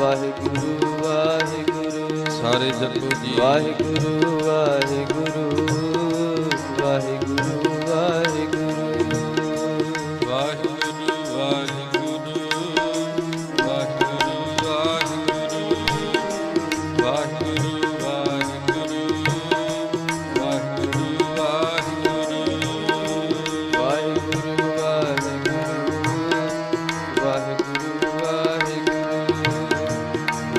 ਵਾਹਿਗੁਰੂ ਵਾਹਿਗੁਰੂ। ਸਾਰੇ ਜਪੋ ਜੀ। ਵਾਹਿਗੁਰੂ ਵਾਹਿਗੁਰੂ ਵਾਹਿਗੁਰੂ ਵਾਹਿਗੁਰੂ। ਵਾਹਿਗੁਰੂ ਵਾਹਿਗੁਰੂ ਵਾਹਿਗੁਰੂ। ਵਾਹਿਗੁਰੂ ਵਾਹਿਗੁਰੂ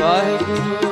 ਵਾਹਿਗੁਰੂ